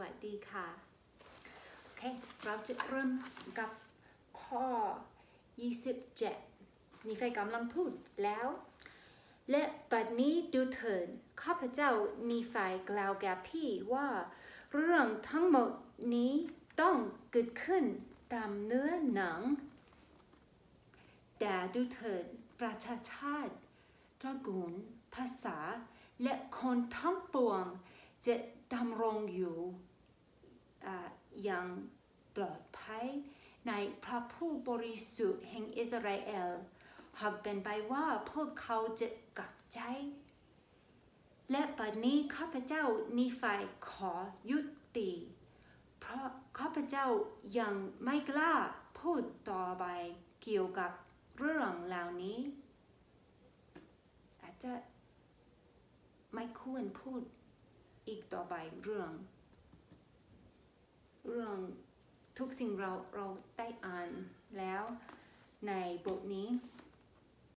วัสดีค่ะ โอเค เราจะเริ่มกับข้อ 27มีใครกำลังพูดแล้ว และบัดนี้ดูเถิดข้าพเจ้ามีฝ่ายกล่าวแก่พี่ว่า เรื่องทั้งหมดนี้ต้องเกิดขึ้นตามเนื้อหนัง แต่ดูเถิดประชาชาติตระกูลภาษา และคนทั้งปวงจะดำรงอยู่ อย่างปลอดภัย ในพระผู้บริสุทธิ์แห่งอิสราเอลหากเป็นไปว่าพวกเขาจะกลับใจ และบัดนี้ข้าพเจ้ามีฝ่ายขอยุติ เพราะข้าพเจ้ายังไม่กล้าพูดต่อไปเกี่ยวกับเรื่องเหล่านี้ อาจจะไม่ควรพูดอีกต่อไปเรื่อง เรื่องทุกสิ่งเราเราได้อ่านแล้วในบทนี้